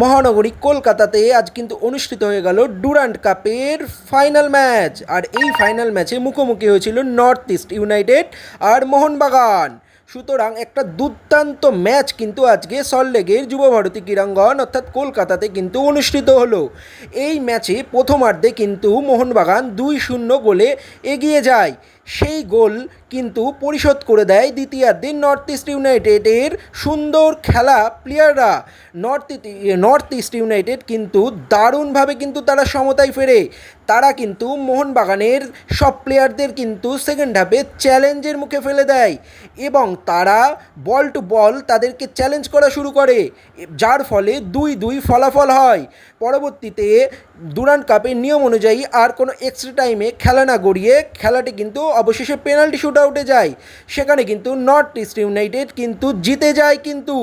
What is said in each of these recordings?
মহানগরী কলকাতাতে আজ কিন্তু অনুষ্ঠিত হয়ে গেল ডুরান্ট কাপের ফাইনাল ম্যাচ। আর এই ফাইনাল ম্যাচে মুখোমুখি হয়েছিল নর্থ ইস্ট ইউনাইটেড আর মোহনবাগান। সুতরাং একটা দুর্দান্ত ম্যাচ কিন্তু আজকে সল্টলেকের যুবভারতী ক্রীড়াঙ্গন অর্থাৎ কলকাতাতে কিন্তু অনুষ্ঠিত হলো। এই ম্যাচে প্রথমার্ধে কিন্তু মোহনবাগান দুই শূন্য গোলে এগিয়ে যায়। সেই গোল কিন্তু পরিশোধ করে দেয় দ্বিতীয়ার্ধে নর্থ ইস্ট ইউনাইটেডের সুন্দর খেলা প্লেয়াররা নর্থ নর্থ ইস্ট ইউনাইটেড কিন্তু দারুণভাবে কিন্তু তারা সমতায় ফেরে। তারা কিন্তু মোহনবাগানের সব প্লেয়ারদের কিন্তু সেকেন্ড হাফে চ্যালেঞ্জের মুখে ফেলে দেয় এবং তারা বল টু বল তাদেরকে চ্যালেঞ্জ করা শুরু করে, যার ফলে দুই দুই ফলাফল হয়। পরবর্তীতে ডুরান্ট কাপের নিয়ম অনুযায়ী আর কোনো এক্সট্রা টাইমে খেলা না গড়িয়ে খেলাটি কিন্তু অবশেষে পেনাল্টি শুট আউটে যায়। সেখানে কিন্তু নর্থ ইস্ট ইউনাইটেড কিন্তু জিতে যায় কিন্তু।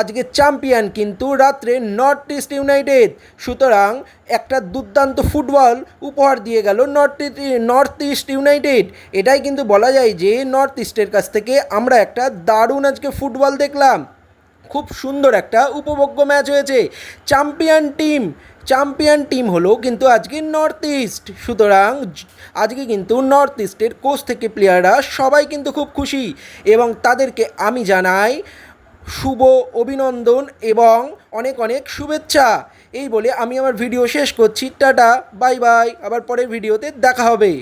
আজকে চ্যাম্পিয়ন কিন্তু রাত্রে নর্থ ইস্ট ইউনাইটেড। সুতরাং একটা দুর্দান্ত ফুটবল উপহার দিয়ে গেল North East North East United. এটাই কিন্তু বলা যায় যে নর্থ ইস্টের কাছ থেকে আমরা একটা দারুণ আজকে ফুটবল দেখলাম। খুব সুন্দর একটা উপভোগ্য ম্যাচ হয়েছে। চ্যাম্পিয়ন টিম চ্যাম্পিয়ন টিম হলো কিন্তু আজকে নর্থ ইস্ট সুতরাং আজকে কিন্তু নর্থ ইস্টের কোচ থেকে প্লেয়াররা সবাই কিন্তু খুব খুশি এবং তাদেরকে আমি জানাই শুভ অভিনন্দন এবং অনেক অনেক শুভেচ্ছা। এই বলে আমি আমার ভিডিও শেষ করছি। Tata, bye bye. আবার পরের ভিডিওতে দেখা হবে।